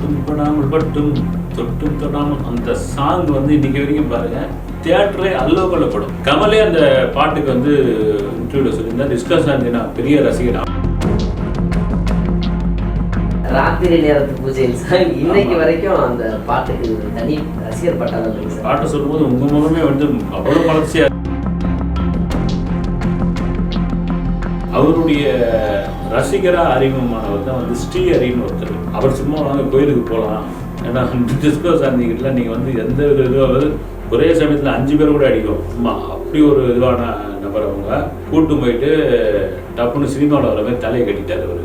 தொட்டும் தொடாமல் பட்டும் தொட்டும் தொடாமல் அந்த சாங் வந்து இன்னைக்கு வரைக்கும் பாருங்க தியேட்டரே அல்லோகலப்படும் கமலே அந்த பாட்டுக்கு வந்து இன்டர்வியூல சொல்லியிருந்தா டிஸ்கஸ் ஆந்தினா பெரிய ரசிகனா ராத்திரி நேரத்து பூஜையில் சார் இன்னைக்கு வரைக்கும் அந்த பாட்டுக்கு தனி ரசிகர் பட்டாளம் பாட்டு சொல்லும்போது உங்க முகமே வந்து அவ்வளவு மலர்ச்சியா அவருடைய ரசிகரா அறிமுகமானவர் தான் வந்து ஸ்ரீ ஹரின்னு ஒருத்தர். அவர் சும்மா வாங்க கோயிலுக்கு போகலாம் ஏன்னா டிஸ்கோ சாந்திக்கிட்ட நீங்கள் வந்து எந்த ஒரு இதுவாக ஒரே சமயத்தில் அஞ்சு பேர் கூட அடிக்கும். சும்மா அப்படி ஒரு இதுவான நபர் அவங்க. கூட்டு போயிட்டு டப்புன்னு சினிமாவில் வர மாதிரி தலையை கட்டிட்டார் அவர்.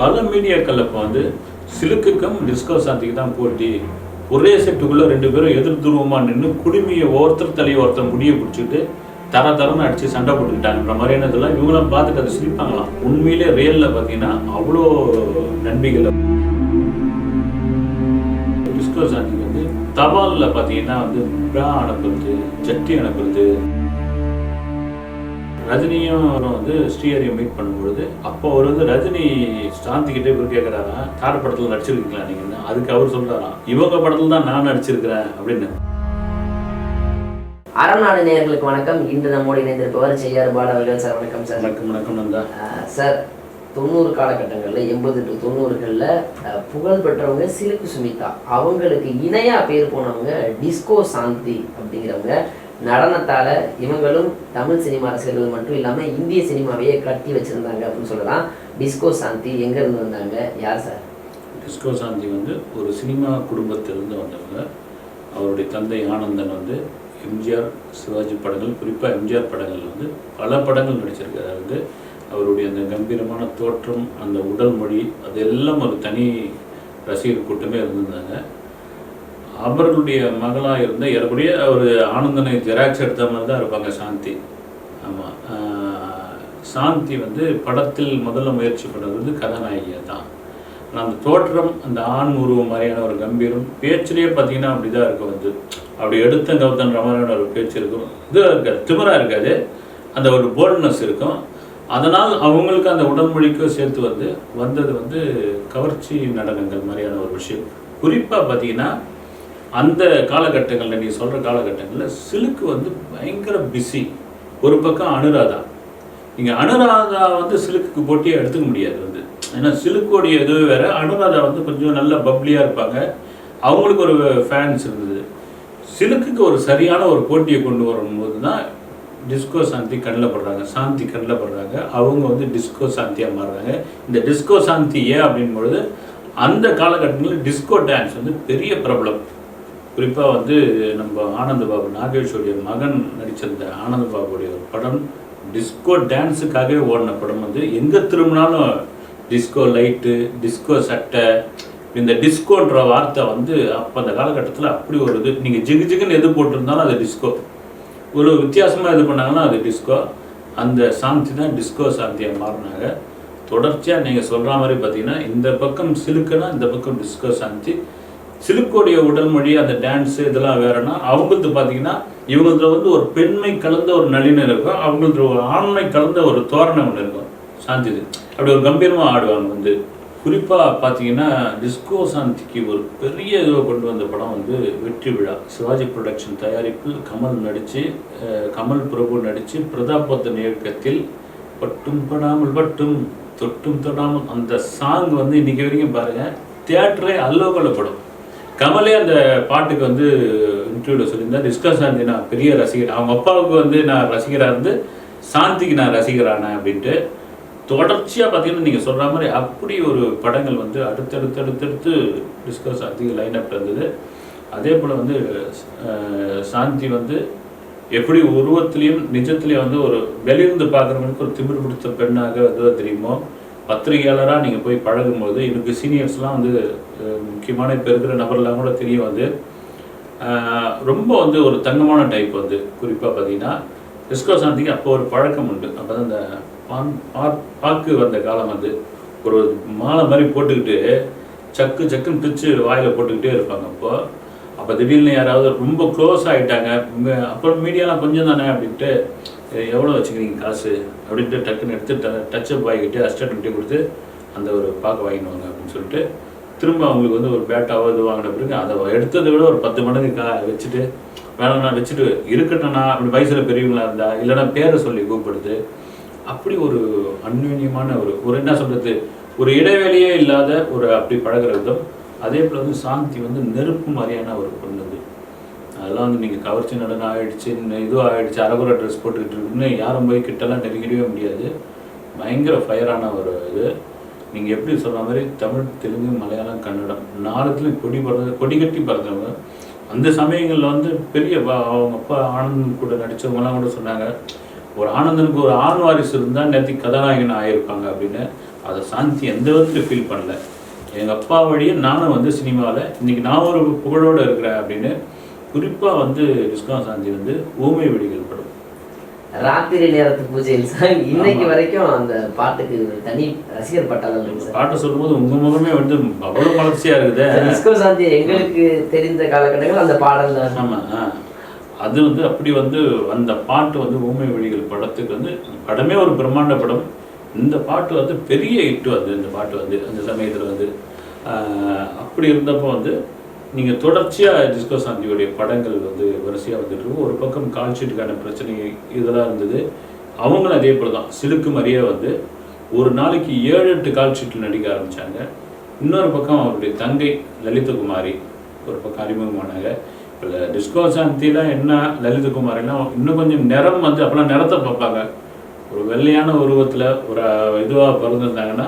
பல மீடியாக்கள் அப்போ வந்து சிலுக்குக்கும் டிஸ்கோ சாந்திக்கு தான் போட்டி. ஒரே செட்டுக்குள்ள ரெண்டு பேரும் எதிர் துருவமா நின்று குடுமியை ஒருத்தர் தலையை ஒருத்தர் முடியை பிடிச்சிட்டு தர தரன்னு அடிச்சு சண்டை போட்டுக்கிட்டாங்கன்ற மாதிரியான இதெல்லாம் இவங்களாம் பார்த்துட்டு அதை சிரிப்பாங்களாம் உண்மையிலே ரியலில் பார்த்தீங்கன்னா அவ்வளோ நன்மைகள். டிஸ்கோ சாந்தி வந்து தபாலில் பார்த்தீங்கன்னா வந்து பிரா அனுப்புறது ஜட்டி அனுப்புறது. ரஜினியும் வந்து ஸ்ரீஹரியும் மீட் பண்ணும்பொழுது அப்போ அவர் வந்து ரஜினி சாந்தி கிட்டே போய் கேட்குறாரா தார படத்தில் நடிச்சிருக்கீங்களா நீங்கள் அதுக்கு அவர் சொல்றாராம். இவங்க படத்தில் தான் நான் நடிச்சிருக்கிறேன் அப்படின்னு. அறநாடு நேயர்களுக்கு வணக்கம். இன்று நம்மோடு இணைந்திருப்பவர் செய்யார் பால அவர்கள். சார் வணக்கம் சார். வணக்கம் வணக்கம் நந்தா சார் தொண்ணூறு காலகட்டங்களில் எண்பது டு தொண்ணூறுகளில் புகழ் பெற்றவங்க சிலுக்கு சுமிதா அவங்களுக்கு இணையா பேர் போனவங்க டிஸ்கோ சாந்தி அப்படிங்கிறவங்க. நடனத்தால இவங்களும் தமிழ் சினிமா ரசிகர்கள் மட்டும் இல்லாம இந்திய சினிமாவையே கட்டி வச்சிருந்தாங்க அப்படின்னு சொல்லலாம். டிஸ்கோ சாந்தி எங்க இருந்து வந்தாங்க? யார் சார்? டிஸ்கோ சாந்தி வந்து ஒரு சினிமா குடும்பத்திலிருந்து வந்தவங்க. அவருடைய தந்தை ஆனந்தன் வந்து எம்ஜிஆர் சிவாஜி படங்கள் குறிப்பாக எம்ஜிஆர் படங்கள் வந்து பல படங்கள் நடிச்சிருக்காரு. வந்து அவருடைய அந்த கம்பீரமான தோற்றம் அந்த உடல் மொழி அதெல்லாம் ஒரு தனி ரசிகர் கூட்டமே இருந்திருந்தாங்க. அவர்களுடைய மகளாக இருந்த ஏறக்குறைய ஒரு ஆனந்தனை ஜெராக்ஸ் எடுத்த மாதிரி தான் இருப்பாங்க சாந்தி. ஆமாம் சாந்தி வந்து படத்தில் முதல்ல முயற்சி பண்ணது வந்து கதாநாயகியாக தான். ஆனால் அந்த தோற்றம் அந்த ஆண் உருவம் மாதிரியான ஒரு கம்பீரம் பேச்சிலேயே பார்த்தீங்கன்னா அப்படி தான் இருக்கும். வந்து அப்படி எடுத்த கவுத்தன்ற மாதிரியான ஒரு பேச்சு இருக்கும். இது இருக்காது திமராக இருக்காது. அந்த ஒரு போல்ட்னஸ் இருக்கும். அதனால் அவங்களுக்கு அந்த உடல்மொழிக்கும் சேர்த்து வந்து வந்தது வந்து கவர்ச்சி நடனங்கள் மாதிரியான ஒரு விஷயம். குறிப்பாக பார்த்தீங்கன்னா அந்த காலகட்டங்களில் நீ சொல்கிற காலகட்டங்களில் சிலுக்கு வந்து பயங்கர பிஸி ஒரு பக்கம் அனுராதா. இங்கே அனுராதா வந்து சிலுக்குக்கு போட்டியே எடுத்துக்க முடியாது வந்து. ஏன்னா சிலுக்கோடைய இதுவே வேறு. அனுராதா வந்து கொஞ்சம் நல்ல பப்ளியாக இருப்பாங்க. அவங்களுக்கு ஒரு ஃபேன்ஸ் இருந்தது. சிலுக்குக்கு ஒரு சரியான ஒரு போட்டியை கொண்டு வரும்போது தான் டிஸ்கோ சாந்தி கண்ணில் படுறாங்க. சாந்தி கண்ணில் படுறாங்க. அவங்க வந்து டிஸ்கோ சாந்தியாக மாறுறாங்க. இந்த டிஸ்கோ சாந்தி ஏன் அப்படின்பொழுது அந்த காலகட்டங்களில் டிஸ்கோ டான்ஸ் வந்து பெரிய பிரபலம். குறிப்பாக வந்து நம்ம ஆனந்த பாபு நாகேஷோடைய மகன் நடிச்சிருந்த ஆனந்த பாபுடைய ஒரு படம் டிஸ்கோ டான்ஸுக்காகவே ஓடின படம் வந்து எங்கே திரும்பினாலும் டிஸ்கோ லைட்டு டிஸ்கோ சட்டை இந்த டிஸ்கோன்ற வார்த்தை வந்து அப்போ அந்த காலகட்டத்தில் அப்படி ஒரு இது. நீங்கள் ஜிகு ஜிகுன்னு எது போட்டிருந்தாலும் அது டிஸ்கோ ஒரு வித்தியாசமாக இது பண்ணாங்கன்னா அது டிஸ்கோ அந்த சாந்தி தான் டிஸ்கோ சாந்தியாக மாறினாங்க. தொடர்ச்சியாக நீங்கள் சொல்கிற மாதிரி பார்த்தீங்கன்னா இந்த பக்கம் சிலுக்குனா இந்த பக்கம் டிஸ்கோ சாந்தி. சிலுக்கோடைய உடல் மொழி அந்த டான்ஸு இதெல்லாம் வேறுனா அவங்களுக்கு பார்த்தீங்கன்னா இவங்களதுல வந்து ஒரு பெண்மை கலந்த ஒரு நளினம் இருக்கும். அவங்களுக்கு ஒரு ஆண்மை கலந்த ஒரு தோரணை ஒன்று இருக்கும். சாந்திது. அப்படி ஒரு கம்பீரமாக ஆடுவாங்க வந்து. குறிப்பாக பார்த்தீங்கன்னா டிஸ்கோ சாந்திக்கு ஒரு பெரிய இதுவை கொண்டு வந்த படம் வந்து வெற்றி விழா. சிவாஜி ப்ரொடக்ஷன் தயாரிப்பில் கமல் நடித்து கமல் பிரபு நடித்து பிரதாபத்தன் இயக்கத்தில் பட்டும் படாமல் பட்டும் தொட்டும் தொடாமல் அந்த சாங் வந்து இன்னைக்கு வரைக்கும் பாருங்கள் தியேட்டரே படம். கமலே அந்த பாட்டுக்கு வந்து இன்டர்வியூவில் சொல்லியிருந்தேன் டிஸ்கோ சாந்தி நான் பெரிய ரசிகர் அவங்க அப்பாவுக்கு வந்து நான் ரசிகராக இருந்து சாந்திக்கு நான் ரசிகரானேன் அப்படின்ட்டு. தொடர்ச்சியாக பார்த்தீங்கன்னா நீங்கள் சொல்கிற மாதிரி அப்படி ஒரு படங்கள் வந்து அடுத்தடுத்து அடுத்தடுத்து டிஸ்கஸ் அதிக லைன் அப் இருந்தது. அதே போல் வந்து சாந்தி வந்து எப்படி உருவத்திலையும் நிஜத்துலேயும் வந்து ஒரு வெளியிருந்து பார்க்குறவங்களுக்கு ஒரு திமிர் பிடித்த பெண்ணாக எதுவாக தெரியுமோ? பத்திரிகையாளராக நீங்கள் போய் பழகும்போது எனக்கு சீனியர்ஸ்லாம் வந்து முக்கியமான இப்போ இருக்கிற நபர்லாம் கூட தெரியும் வந்து ரொம்ப வந்து ஒரு தங்கமான டைப் வந்து. குறிப்பாக பார்த்தீங்கன்னா டிஸ்கோ சாந்திக்கு அப்போ ஒரு பழக்கம் உண்டு. அப்போ தான் இந்த ஆண் பா- பாக்கு வந்த காலம் வந்து ஒரு மாலை மாதிரி போட்டுக்கிட்டு சக்கு சக்குன்னு பிச்சு வாயில் போட்டுக்கிட்டே இருப்பாங்க. அப்போ அப்போ திடீர்னு யாராவது ரொம்ப க்ளோஸ் ஆகிட்டாங்க அப்புறம் மீடியாலாம் கொஞ்சம் தானே அப்படின்ட்டு எவ்வளோ வச்சுக்கிறீங்க காசு? அப்படின்ட்டு டக்குன்னு எடுத்து ட டச்சப் வாங்கிட்டு அஸ்டன்ட்டு கொடுத்து அந்த ஒரு பார்க்க வாங்கிடுவாங்க அப்படின்னு சொல்லிட்டு திரும்ப அவங்களுக்கு வந்து ஒரு பேட்டாவோ இது வாங்கின பிறகு அதை எடுத்ததை விட ஒரு பத்து மடங்கு கா வச்சுட்டு வேணாம் நான் வச்சுட்டு இருக்கட்டண்ணா அப்படி வயசில் பெரியவங்களா இருந்தால் இல்லைன்னா பேரை சொல்லி கூப்பிடுது அப்படி ஒரு அந்யூன்யமான ஒரு ஒரு என்ன சொல்கிறது ஒரு இடைவெளியே இல்லாத ஒரு அப்படி பழகுற விதம். அதே போல் வந்து சாந்தி வந்து நெருப்பு மாதிரியான ஒரு பொண்ணு அது. அதெல்லாம் வந்து நீங்கள் கவர்ச்சி நடனம் ஆகிடுச்சு இதுவும் ஆகிடுச்சு அரகுர ட்ரெஸ் போட்டுக்கிட்டு இருக்குன்னு யாரும் போய் கிட்டலாம் நெருங்கிடவே முடியாது. பயங்கர ஃபயரான ஒரு இது. நீங்கள் எப்படி சொன்ன மாதிரி தமிழ் தெலுங்கு மலையாளம் கன்னடம் நாலுத்துலையும் கொடி பறந்து கொடி கட்டி பறந்தவங்க. அந்த சமயங்களில் வந்து பெரிய அவங்க அப்பா ஆனந்த் கூட நடித்தவங்கலாம் கூட சொன்னாங்க. ஒரு ஆனந்தனுக்கு ஒரு ஆண் வாரிசு இருந்தால் நேற்று கதாநாயகன் ஆகியிருப்பாங்க அப்படின்னு அதை சாந்தி எந்த விதத்துலையும் ஃபீல் பண்ணல. எங்கள் அப்பா வழியே நானும் வந்து சினிமாவில் இன்னைக்கு நான் ஒரு புகழோடு இருக்கிறேன் அப்படின்னு குறிப்பாக வந்து டிஸ்கோ சாந்தி வந்து ஊமை வெடிகள் படம். ராத்திரி நேரத்து பூஜையில் சாங் இன்னைக்கு வரைக்கும் அந்த பாட்டுக்கு தனி ரசிகர் பட்டாளம் இருக்கு சார் பாட்டை சொல்லும்போது உங்கள் முகமே வந்து அவ்வளோ மலர்ச்சியாக இருக்குதே. டிஸ்கோ சாந்தி எங்களுக்கு தெரிந்த காலகட்டங்கள் அந்த பாடல் தான் ஆமாம் ஆ. அது வந்து அப்படி வந்து அந்த பாட்டு வந்து ஊமை வழிகள் படத்துக்கு வந்து படமே ஒரு பிரம்மாண்ட படம். இந்த பாட்டு வந்து பெரிய ஹிட்டு வந்து இந்த பாட்டு வந்து அந்த சமயத்தில் வந்து. அப்படி இருந்தப்போ வந்து நீங்கள் தொடர்ச்சியாக டிஸ்கோ சாந்தியுடைய படங்கள் வந்து வரிசையாக வந்துட்டு இருக்கும். ஒரு பக்கம் கால்ஷீட்டுக்கான பிரச்சனை இதெல்லாம் இருந்தது. அவங்களும் அதே போல் தான். சிலுக்கு மாதிரியே வந்து ஒரு நாளைக்கு ஏழு எட்டு கால்ஷீட்டில் நடிக்க ஆரம்பித்தாங்க இன்னொரு பக்கம் அவருடைய தங்கை லலிதகுமாரி ஒரு பக்கம் அறிமுகமானாங்க. இப்போ டிஸ்கோ சாந்திலாம் என்ன லலிதகுமாரின்னா இன்னும் கொஞ்சம் நிறம் வந்து அப்போலாம் நிறத்தை பார்ப்பாங்க. ஒரு வெள்ளையான உருவத்தில் ஒரு இதுவாக பிறந்திருந்தாங்கன்னா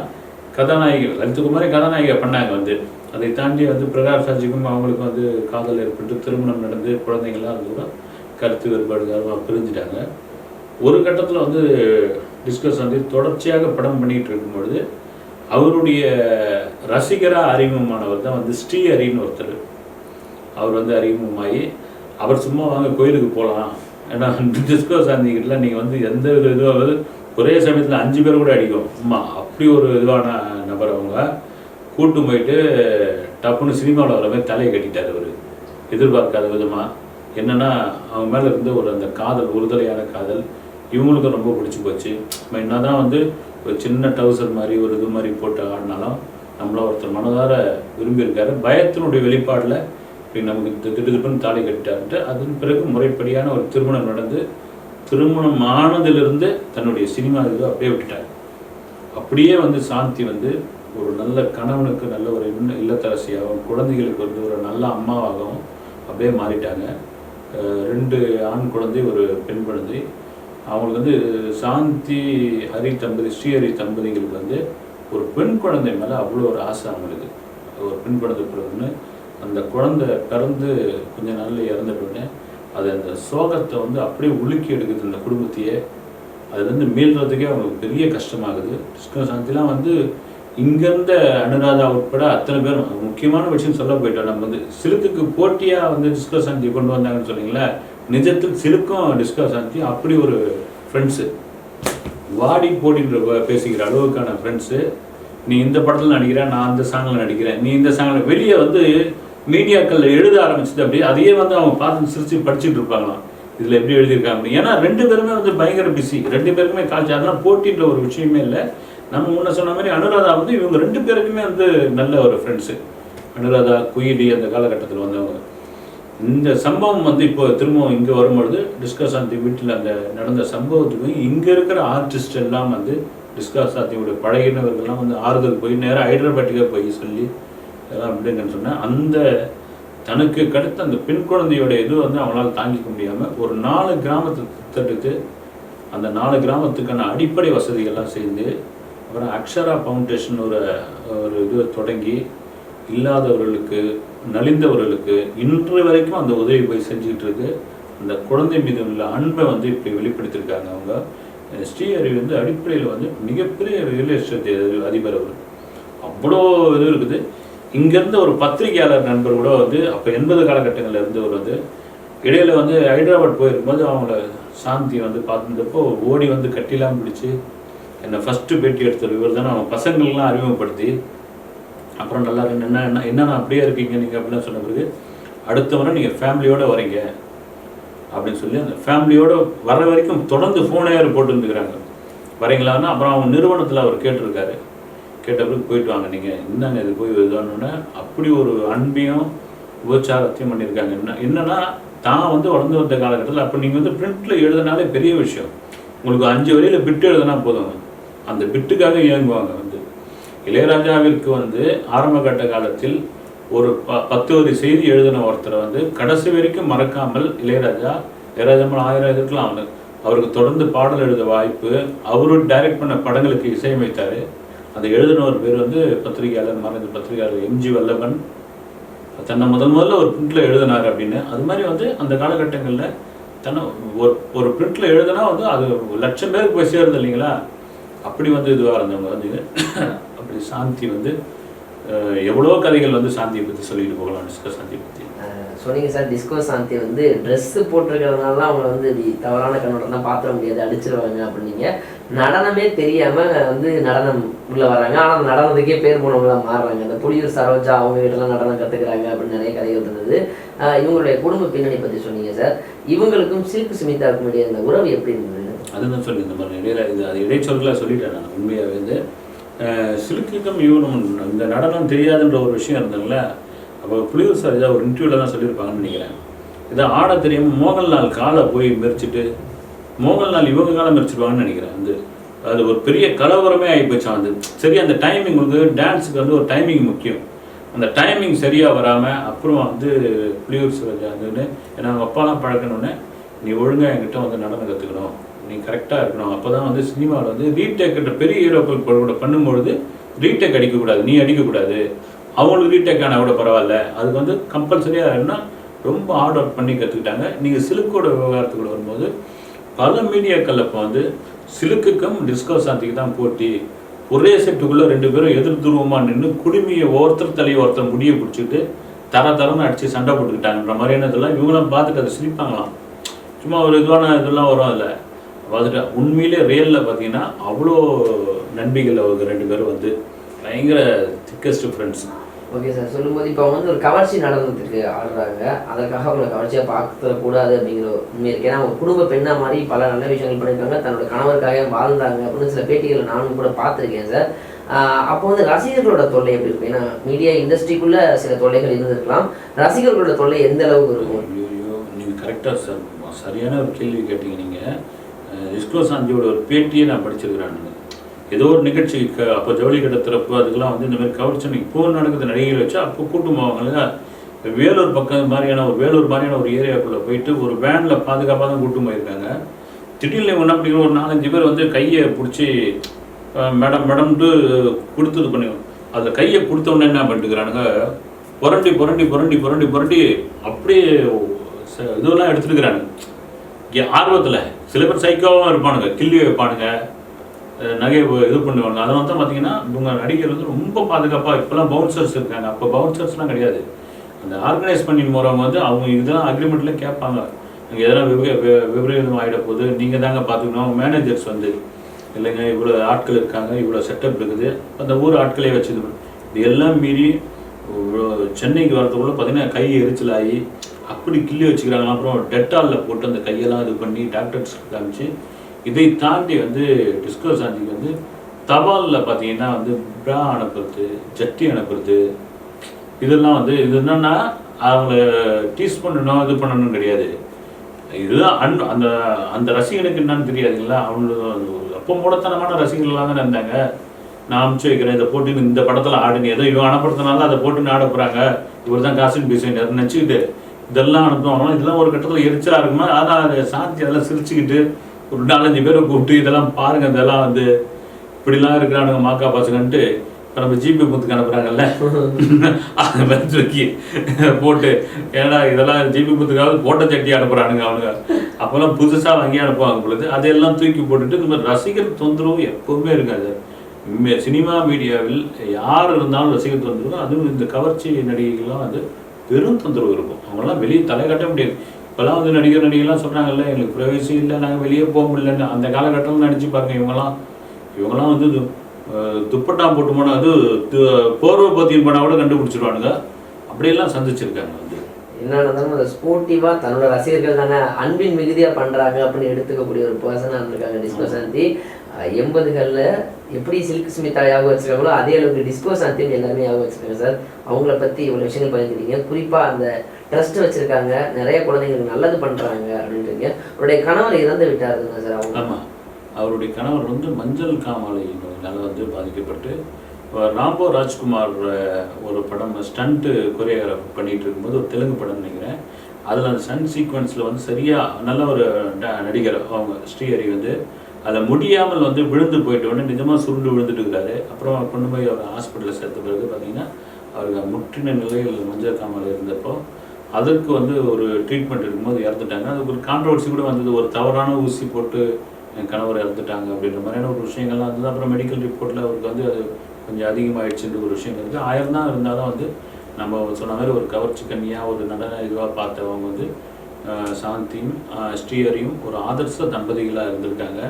கதாநாயகி லலிதகுமாரி கதாநாயகியை பண்ணாங்க வந்து. அதை தாண்டி வந்து பிரகாஷ் சாஜிக்கும் அவங்களுக்கும் வந்து காதல் ஏற்பட்டு திருமணம் நடந்து குழந்தைங்கள்லாம் அது கூட கருத்து வேறுபாடு காரணமாக பிரிஞ்சுட்டாங்க. ஒரு கட்டத்தில் வந்து டிஸ்கஸ் வந்து தொடர்ச்சியாக படம் பண்ணிகிட்டு இருக்கும்பொழுது அவருடைய ரசிகராக அறிமுகமானவர் தான் வந்து ஸ்ரீ ஹரின்னு ஒருத்தர். அவர் வந்து அறிமுகமாகி அவர் சும்மா வாங்க கோயிலுக்கு போகலாம் ஏன்னா டிஸ்கோ சாந்திக்கிட்டலாம் நீங்கள் வந்து எந்த ஒரு இதுவாக ஒரே சமயத்தில் அஞ்சு பேர் கூட அடிக்கும். அம்மா அப்படி ஒரு இதுவான நபர் அவங்க. கூட்டு போயிட்டு டப்புன்னு சினிமாவில் வர மாதிரி தலையை கட்டிட்டார் அவர். எதிர்பார்க்காத விதமாக என்னென்னா அவங்க மேலே இருந்து ஒரு அந்த காதல் உறுதலையான காதல் இவங்களுக்கும் ரொம்ப பிடிச்சி போச்சு. நம்ம என்ன தான் வந்து ஒரு சின்ன டவுசர் மாதிரி ஒரு இது மாதிரி போட்டு ஆடினாலும் நம்மள ஒருத்தர் மனதார விரும்பியிருக்காரு. பயத்தினுடைய வெளிப்பாடில் இப்படி நமக்கு தி- திடுதிப்புன்னு தாலி கட்டிட்டாருன்ட்டு அதன் பிறகு முறைப்படியான ஒரு திருமணம் நடந்து திருமணம் ஆனதிலிருந்து தன்னுடைய சினிமா இது அப்படியே விட்டுட்டார். அப்படியே வந்து சாந்தி வந்து ஒரு நல்ல கணவனுக்கு நல்ல ஒரு இல்ல- இல்லத்தரசியாகவும் குழந்தைகளுக்கு வந்து ஒரு நல்ல அம்மாவாகவும் அப்படியே மாறிட்டாங்க. ரெண்டு ஆண் குழந்தை ஒரு பெண் குழந்தை. அவங்களுக்கு வந்து சாந்தி ஹரி தம்பதி ஸ்ரீஹரி தம்பதிகளுக்கு வந்து ஒரு பெண் குழந்தை மேலே அவ்வளோ ஒரு ஆசை அவங்களுக்கு. ஒரு பெண் குழந்தை பிறகுன்னு அந்த குழந்தை பிறந்து கொஞ்ச நாளில் இறந்த உடனே அது அந்த சோகத்தை வந்து அப்படியே உலுக்கி எடுக்குது இந்த குடும்பத்தையே. அதுலேருந்து மீள்றதுக்கே அவங்களுக்கு பெரிய கஷ்டமாகுது. கிருஷ்ண சாந்திலாம் வந்து இங்கேருந்த அனுராதா உட்பட அத்தனை பேரும் முக்கியமான விஷயம் சொல்ல போயிட்டோம். நம்ம வந்து சிலுக்குக்கு போட்டியாக வந்து டிஸ்கோ சாந்தி கொண்டு வந்தாங்கன்னு சொன்னீங்களே நிஜத்தில் சிலுக்கும் டிஸ்கோ சாந்தி அப்படி ஒரு ஃப்ரெண்ட்ஸு வாடி போடின்ற ப- பேசிக்கிற அளவுக்கான ஃப்ரெண்ட்ஸு நீ இந்த படத்தில் நடிக்கிற நான் அந்த சாங்கில் நடிக்கிறேன். நீ இந்த சாங்கில் வெளியே வந்து மீடியாக்களில் எழுத ஆரம்பிச்சது அப்படியே அதையே வந்து அவங்க பார்த்து சிரிச்சு படிச்சுட்டு இருப்பாங்களாம். இதில் எப்படி எழுதியிருக்காங்க ஏன்னா ரெண்டு பேருமே வந்து பயங்கர பிஸி ரெண்டு பேருக்குமே காலேஜ் அதெல்லாம் போட்டின்ற ஒரு விஷயமே இல்லை. நம்ம முன்ன சொன்ன மாதிரி அனுராதா வந்து இவங்க ரெண்டு பேருக்குமே வந்து நல்ல ஒரு ஃப்ரெண்ட்ஸு அனுராதா குயிலி அந்த காலகட்டத்தில் வந்தவங்க. இந்த சம்பவம் வந்து இப்போ திரும்பவும் இங்கே வரும்பொழுது டிஸ்கஸ் சாந்தி வீட்டில் அந்த நடந்த சம்பவத்துக்கு இங்கே இருக்கிற ஆர்டிஸ்ட் எல்லாம் வந்து டிஸ்கஸ் சாந்தியோட பழகினவர்கள்லாம் வந்து ஆறுதல் போய் நேராக ஹைதராபாத்துக்கே போய் சொல்லி எல்லாம் விடுங்கன்னு சொன்னேன் அந்த தனக்கு கிடைத்த அந்த பெண் குழந்தையோட இது வந்து அவனால் தாங்கிக்க முடியாமல் ஒரு நாலு கிராமத்தை தடுத்து அந்த நாலு கிராமத்துக்கான அடிப்படை வசதிகள்லாம் செய்து அப்புறம் அக்ஷரா ஃபவுண்டேஷன் ஒரு ஒரு இது தொடங்கி இல்லாதவர்களுக்கு நலிந்தவர்களுக்கு இன்று வரைக்கும் அந்த உதவி போய் செஞ்சுக்கிட்டு இருக்கு. அந்த குழந்தை மீது உள்ள அன்பை வந்து இப்படி வெளிப்படுத்தியிருக்காங்க அவங்க. ஸ்ரீஹரி வந்து அடிப்படையில் வந்து மிகப்பெரிய ரியல் எஸ்டேட் அதிபர் அவர். அவ்வளோ இது இருக்குது. இங்கேருந்து ஒரு பத்திரிகையாளர் நண்பர் கூட வந்து அப்போ எண்பது காலகட்டங்களில் இருந்தவர் வந்து இடையில வந்து ஹைதராபாத் போயிருக்கும்போது அவங்கள சாந்தி வந்து பார்த்துருந்தப்போ ஓடி வந்து கட்டிலாம் பிடிச்சி என்னை ஃபஸ்ட்டு பேட்டி எடுத்தது இவர் தானே அவங்க பசங்களெலாம் அறிமுகப்படுத்தி அப்புறம் நல்லா இருக்கு என்ன என்ன என்னென்ன அப்படியே இருக்கீங்க நீங்கள் அப்படின்னு சொன்ன பிறகு அடுத்த முறை நீங்கள் ஃபேமிலியோடு வரீங்க அப்படின்னு சொல்லி அந்த ஃபேமிலியோடு வர வரைக்கும் தொடர்ந்து ஃபோனே போட்டு இருந்துக்கிறாங்க வரீங்களான்னு அப்புறம் அவங்க நிறுவனத்தில் அவர் கேட்டிருக்காரு. கேட்ட போயிட்டு வாங்க. நீங்கள் என்னங்க இது போய் இதுவானோடனே அப்படி ஒரு அன்பையும் உபச்சாரத்தையும் பண்ணியிருக்காங்க. என்ன என்னன்னா தான் வந்து வளர்ந்து வந்த காலகட்டத்தில் அப்போ நீங்கள் வந்து பிரிண்டில் எழுதினாலே பெரிய விஷயம். உங்களுக்கு அஞ்சு வரியில் பிட்டு எழுதினா போதும். அந்த பிட்டுக்காக இயங்குவாங்க வந்து. இளையராஜாவிற்கு வந்து ஆரம்ப கட்ட காலத்தில் ஒரு ப பத்து வரி செய்தி எழுதின ஒருத்தரை வந்து கடைசி வரைக்கும் மறக்காமல் இளையராஜா இளையராஜா ஆயிரம் இருக்கலாம். அவனுக்கு அவருக்கு தொடர்ந்து பாடல் எழுத வாய்ப்பு அவரு டைரக்ட் பண்ண படங்களுக்கு இசையமைத்தார். அந்த எழுதின ஒரு பேர் வந்து பத்திரிகையாளர் மறைந்த பத்திரிகையாளர் எம்ஜி வல்லவன். தன்னை முதல் முதல்ல ஒரு பிரிண்ட்டில் எழுதினார் அப்படின்னு. அது மாதிரி வந்து அந்த காலகட்டங்களில் தன்னை ஒரு ஒரு பிரிண்ட்டில் எழுதுனா வந்து அது லட்சம் பேருக்கு போய் சேருது இல்லைங்களா? அப்படி வந்து இதுவாக இருந்தவங்க வந்து அப்படி சாந்தி வந்து எவ்வளோ கதைகள் வந்து சாந்தியை பற்றி சொல்லிட்டு போகலாம் டிஸ்கோ சாந்தியை பற்றி சொன்னீங்க சார் டிஸ்கோ சாந்தி வந்து ட்ரெஸ்ஸு போட்டிருக்கிறதுனால அவங்கள வந்து தவறான கண்ணோட்டம் பார்த்துட முடியாது அடிச்சிருவாங்க அப்படின்னீங்க. நடனமே தெரியாம வந்து நடனம் உள்ள வராங்க ஆனால் நடனத்துக்கே பேர் போனவங்களாம் மாறுறாங்க. அந்த புளியூர் சரோஜா அவங்க கிட்டலாம் நடனம் கற்றுக்கிறாங்க அப்படின்னு நிறைய கதைகள் இருந்தது இவங்களுடைய குடும்ப பின்னணி பற்றி சொன்னீங்க சார். இவங்களுக்கும் சில்க் சுமிதாவுக்கும் இடையே அந்த உறவு எப்படி இருந்தது? அதுதான் சொல்லி இந்த மாதிரி இடையில இது அது இடைச்சொற்களாக சொல்லிட்டேன் நான் உண்மையாகவே வந்து. சில்க்குக்கும் சிலுக்குக்கும் இவனும் இந்த நடனம் தெரியாதுன்ற ஒரு விஷயம் இருந்ததுல அப்போ புளியூர் சரோஜா ஒரு இன்டர்வியூவில் தான் சொல்லியிருப்பாங்கன்னு நினைக்கிறேன். இதை ஆட தெரியாமல் மோகன்லால் காலை போய் மெரிச்சிட்டு மோகன்லால் இவங்க காலம் மெரிச்சிடுவாங்கன்னு நினைக்கிறேன். வந்து அது ஒரு பெரிய கலவரமே ஆகி போச்சான் சரி அந்த டைமிங் வந்து டான்ஸுக்கு வந்து ஒரு டைமிங் முக்கியம். அந்த டைமிங் சரியாக வராமல் அப்புறம் வந்து புளியூர் சிவஜா வந்துன்னு ஏன்னா அவங்க அப்பாலாம் பழக்கணுன்னே நீ ஒழுங்காக என்கிட்ட வந்து நடனம் கற்றுக்கணும் நீ கரெக்டாக இருக்கணும். அப்போ தான் வந்து சினிமாவில் வந்து ரீடேக்கிட்ட பெரிய ஹீரோக்கள் கூட பண்ணும்பொழுது ரீடேக் அடிக்கக்கூடாது. நீ அடிக்கக்கூடாது. அவங்களுக்கு ரீடேக் ஆனால் கூட பரவாயில்ல. அதுக்கு வந்து கம்பல்சரியாக என்ன ரொம்ப ஹார்ட் ஒர்க் பண்ணி கற்றுக்கிட்டாங்க நீங்கள் சிலுக்கோட விவகாரத்துக்குள்ள வரும்போது பல மீடியாக்கள் அப்போ வந்து சிலுக்குக்கும் டிஸ்கோ சாந்திக்கு தான் போட்டி. ஒரே செட்டுக்குள்ளே ரெண்டு பேரும் எதிர் துருவமாக நின்று குடுமியை ஒருத்தர் தலையை ஒருத்தர் முடியை பிடிச்சிட்டு தர தரன்னு அடித்து சண்டை போட்டுக்கிட்டாங்கன்ற மாதிரியான இதெல்லாம் இவங்களாம் பார்த்துட்டு அதை சிரிப்பாங்களாம். சும்மா ஒரு இதுவான இதெல்லாம் வரும் அதில் பார்த்துட்டு உண்மையிலே ரியலில் பார்த்தீங்கன்னா அவ்வளோ நண்பிகள் அவங்க ரெண்டு பேரும் வந்து. பயங்கர திக்கஸ்ட் ஃப்ரெண்ட்ஸ் ஓகே சார் சொல்லும்போது இப்போ அவங்க வந்து ஒரு கவர்ச்சி நடனத்துக்கு ஆடுறாங்க. அதற்காக அவங்களை கவர்ச்சியாக பார்த்துடக்கூடாது அப்படிங்கிற ஒரு உண்மை இருக்கு. ஏன்னா அவங்க குடும்ப பெண்ணா மாதிரி பல நல்ல விஷயங்கள் பண்ணியிருக்காங்க. தன்னோட கணவருக்காக வாழ்ந்தாங்க அப்படின்னு சில பேட்டிகளை நானும் கூட பார்த்துருக்கேன் சார் அப்போ வந்து ரசிகர்களோட தொல்லை எப்படி இருக்கும்? ஏன்னா மீடியா இண்டஸ்ட்ரிக்குள்ள சில தொல்லைகள் இருந்திருக்கலாம். ரசிகர்களோட தொல்லை எந்த அளவுக்கு இருக்கும்? ஐயோ நீங்கள் கரெக்டாக சார் சரியான ஒரு கேள்வி கேட்டீங்க நீங்கள் டிஸ்கோ சாஞ்சியோட ஒரு பேட்டியை நான் படிச்சிருக்கிறேன் ஏதோ ஒரு நிகழ்ச்சிக்கு அப்போ ஜவுளி கடை திறப்பு அதுக்கெல்லாம் வந்து இந்த மாதிரி கவர்ச்சி இப்போ நடக்குது நடிகைகள் வச்சு அப்போ கூட்டம் போவாங்க வேலூர் பக்கம் மாதிரியான ஒரு வேலூர் மாதிரியான ஒரு ஏரியாவுக்குள்ளே போயிட்டு ஒரு வேனில் பாதுகாப்பாக தான் கூட்டம் போயிருக்காங்க. திடீர்னு ஒன்று அப்படிங்கிற ஒரு நாலஞ்சு பேர் வந்து கையை பிடிச்சி மேடம் மேடம்ட்டு கொடுத்தது பண்ணி அதில் கையை கொடுத்த என்ன பண்ணிட்டுக்கிறானுங்க புரண்டி புரண்டி புரண்டி புரண்டி புரண்டி அப்படியே இதெல்லாம் எடுத்துட்டுக்கிறானுங்க ஆர்வத்தில் சில பேர் சைக்கோவாகவும் இருப்பானுங்க கிள்ளி வைப்பானுங்க. நகையை இது பண்ணுவாங்க. அதனால தான் பார்த்தீங்கன்னா இவங்க நடிகர் வந்து ரொம்ப பாதுகாப்பாக இப்போலாம் பவுன்சர்ஸ் இருக்காங்க. அப்போ பவுன்சர்ஸ்லாம் கிடையாது. அந்த ஆர்கனைஸ் பண்ணி போகிறவங்க வந்து அவங்க இதெல்லாம் அக்ரிமெண்ட்டில் கேட்பாங்க. நீங்கள் எதனா விபரீ வி- விபரீதம் ஆகிட போகுது நீங்கள் தாங்க பார்த்துக்கணும் மேனேஜர்ஸ் வந்து இல்லைங்க இவ்வளோ ஆட்கள் இருக்காங்க இவ்வளோ செட்டப் இருக்குது. அந்த ஊர் ஆட்களே வச்சு இது எல்லாம் மீறி சென்னைக்கு வரதுக்குள்ள பார்த்தீங்கன்னா கை எரிச்சல் ஆகி அப்படி கிள்ளி வச்சுக்கிறாங்க அப்புறம் டெட்டாலில் போட்டு அந்த கையெல்லாம் இது பண்ணி டாக்டர்ஸ் காமிச்சு இதை தாண்டி வந்து டிஸ்கோ சாந்திக்கு வந்து தபாலில் பார்த்தீங்கன்னா வந்து ப்ரா அனுப்புறது ஜட்டி அனுப்புறது இதெல்லாம் வந்து இது என்னன்னா அவங்கள டீஸ் பண்ணணும் இது பண்ணணும் கிடையாது. இதுதான் அன் அந்த அந்த ரசிகனுக்கு என்னன்னு தெரியாதுங்களா? அவங்களுக்கு அப்போ மூடத்தனமான ரசிகர்கள்லாம் தானே இருந்தாங்க. நான் அனுப்பிச்சு வைக்கிறேன் இதை போட்டு இந்த படத்தில் ஆடுங்க ஏதோ இவன் அனுப்புறதுனால அதை போட்டு ஆட போகிறாங்க இவர் தான் காசின் பிசைனர் நினச்சிக்கிட்டு இதெல்லாம் அனுப்புவாங்க இதெல்லாம் ஒரு கட்டத்தில் எரிச்சலாக இருக்குமா? ஆனால் அதை சாந்தி அதெல்லாம் சிரிச்சுக்கிட்டு ஒரு நாலஞ்சு பேரை கூப்பிட்டு இதெல்லாம் பாருங்க இதெல்லாம் வந்து இப்படிலாம் இருக்கிறானுங்க மாக்கா பசங்கன்ட்டு இப்போ நம்ம ஜிபி முத்துக்கு அனுப்புகிறாங்கல்ல மாதிரி தூக்கி போட்டு ஏன்னா இதெல்லாம் ஜிபி முத்துக்காவது போட்ட சட்டி அனுப்புகிறானுங்க அவனுங்க. அப்போல்லாம் புதுசாக வாங்கி அனுப்புவாங்க பொழுது அதையெல்லாம் தூக்கி போட்டுட்டு இந்த மாதிரி ரசிகர் தொந்தரவு எப்பவுமே இருக்காது. சினிமா மீடியாவில் யார் இருந்தாலும் ரசிகர் தொந்தரவு அதுவும் இந்த கவர்ச்சி நடிகைகள்லாம் வந்து பெரும் தொந்தரவு இருக்கும். அவங்களாம் வெளியே தலை கட்ட முடியாது. இப்போல்லாம் வந்து நடிகர் நடிகைலாம் சொல்கிறாங்கல்ல எங்களுக்கு ப்ரைவசி இல்லை நாங்கள் வெளியே போக முடியலன்னு. அந்த காலகட்டத்தில் நடிச்சு பாருங்க இவங்கெல்லாம். இவங்கெல்லாம் வந்து துப்பட்டா போட்டு போனால் அது போர்வை பற்றியும் போனால் கூட கண்டுபிடிச்சிருவானுங்க. அப்படியெல்லாம் சந்திச்சிருக்காங்க வந்து. என்ன நடந்தாலும் அதை ஸ்போர்ட்டிவா தன்னோட ரசிகர்கள் தானே அன்பின் மிகுதியா பண்றாங்க அப்படின்னு எடுத்துக்கக்கூடிய ஒரு பர்சனா இருந்திருக்காங்க டிஸ்கோ சாந்தி. எண்பதுகளில் எப்படி சில்க் சுமிதா ஞாபகம் வச்சிருக்காங்களோ அதே அளவுக்கு டிஸ்கோ சாந்தியும் எல்லாருமே ஞாபகம் வச்சிருக்காங்க சார். அவங்கள பற்றி இவ்வளோ விஷயங்கள் பகிர்ந்துருக்கீங்க குறிப்பாக அந்த ட்ரஸ்ட் வச்சுருக்காங்க. நிறைய குழந்தைங்களுக்கு நல்லது பண்ணுறாங்க அப்படின்றீங்க. அவருடைய கணவர் இறந்து விட்டார் சார் அவங்க. ஆமாம் அவருடைய கணவர் வந்து மஞ்சள் காமாலை நோயினால் வந்து பாதிக்கப்பட்டு ராம்போ ராஜ்குமார் ஒரு படம் ஸ்டண்ட்டு கொரியோகிராஃப் பண்ணிட்டு இருக்கும்போது ஒரு தெலுங்கு படம் நினைக்கிறேன். அதில் அந்த சன் சீக்வன்ஸில் வந்து சரியாக நல்ல ஒரு ட- நடிகர் அவங்க ஸ்ரீஹரி வந்து அதை முடியாமல் வந்து விழுந்து போயிட்டு உடனே நிஜமாக சுருண்டு விழுந்துட்டு இருக்கிறாரு அப்புறம் கொண்டு போய் அவர் ஹாஸ்பிட்டலில் சேர்த்த பிறகு பார்த்தீங்கன்னா அவருக்கு முற்றின நிலையில் மஞ்சள் காமாலை இருந்தப்போ அதற்கு வந்து ஒரு ட்ரீட்மெண்ட் இருக்கும்போது இறந்துட்டாங்க. அதுக்கு ஒரு கான்ட்ரவர்சி கூட வந்தது. ஒரு தவறான ஊசி போட்டு என் கணவர் இறந்துட்டாங்க அப்படின்ற மாதிரியான ஒரு விஷயங்கள்லாம் இருந்தது அப்புறம் மெடிக்கல் ரிப்போர்ட்டில் அவருக்கு வந்து அது கொஞ்சம் அதிகமாகிடுச்சுன்ற ஒரு விஷயம் இருக்குது ஆயிரம் தான் இருந்தாலும் வந்து நம்ம சொன்ன மாதிரி ஒரு கவர்ச்சி கன்னியாக ஒரு நடன இதுவாக பார்த்தவங்க வந்து சாந்தியும் ஸ்ரீஹரியும் ஒரு ஆதர்ச தம்பதிகளாக இருந்திருக்காங்க.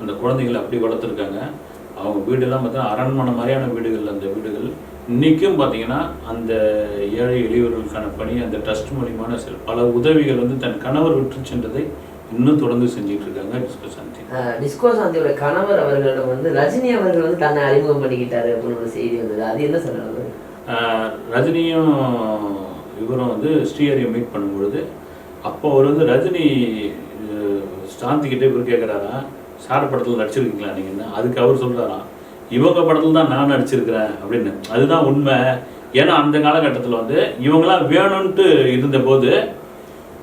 அந்த குழந்தைகளை அப்படி வளர்த்துருக்காங்க. அவங்க வீடெல்லாம் பார்த்தா அரண்மனை மாதிரியான வீடுகள். அந்த வீடுகள் இன்றைக்கும் பார்த்தீங்கன்னா அந்த ஏழை எளியவர்களுக்கான பணி அந்த ட்ரஸ்ட் மூலியமான சில பல உதவிகள் வந்து தன் கணவர் விட்டு சென்றதை இன்னும் தொடர்ந்து செஞ்சுட்டு இருக்காங்க டிஸ்கோ சாந்தி டிஸ்கோ சாந்தியோட கணவர் அவர்களிடம் வந்து ரஜினி அவர்கள் வந்து தன்னை அறிமுகம் பண்ணிக்கிட்டாரு அப்படின்னு ஒரு செய்தி வந்தது. அது என்ன ஆஹ் ரஜினியும் இவரும் வந்து ஸ்ரீஹரியை மீட் பண்ணும்பொழுது அப்போ அவர் வந்து ரஜினி அஹ், சாந்திக்கிட்ட இவர் கேட்குறாரா சார் படத்தில் நடிச்சிருக்கீங்களா நீங்கள் அதுக்கு அவர் சொல்கிறாராம் இவங்க படத்தில் தான் நான் நடிச்சிருக்கிறேன் அப்படின்னு. அதுதான் உண்மை. ஏன்னா அந்த காலகட்டத்தில் வந்து இவங்களாம் வேணும்ன்ட்டு இருந்தபோது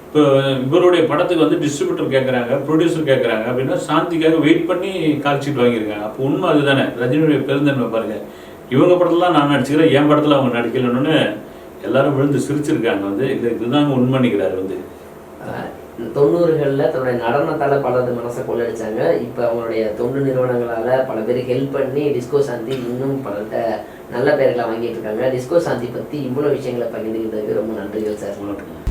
இப்போ இவருடைய படத்துக்கு வந்து டிஸ்ட்ரிபியூட்டர் கேட்குறாங்க ப்ரொடியூசர் கேட்குறாங்க அப்படின்னா சாந்திக்காக வெயிட் பண்ணி கால்ஷீட் வாங்கியிருக்காங்க. அப்போ உண்மை அதுதானே. ரஜினியுடைய பெருந்தன்மை பாருங்கள் இவங்க படத்தில் தான் நான் நடிச்சுக்கிறேன் என் படத்தில் அவங்க நடிக்கலன்னு எல்லாரும் விழுந்து சிரிச்சிருக்காங்க வந்து. இது இதுதாங்க உண்மை வந்து. தொண்ணூறுகளில் தன்னுடைய நடனத்தால் பலரது மனசை கொள்ளடிச்சாங்க இப்போ அவங்களுடைய தொண்டு நிறுவனங்களால் பல பேருக்கு ஹெல்ப் பண்ணி டிஸ்கோ சாந்தி இன்னும் பலர்கிட்ட நல்ல பேர்களை வாங்கிட்டு இருக்காங்க. டிஸ்கோ சாந்தி பற்றி இவ்வளோ விஷயங்களை பகிர்ந்துக்கிட்டதுக்கு ரொம்ப நன்றிகள் சார். சொல்லட்டும்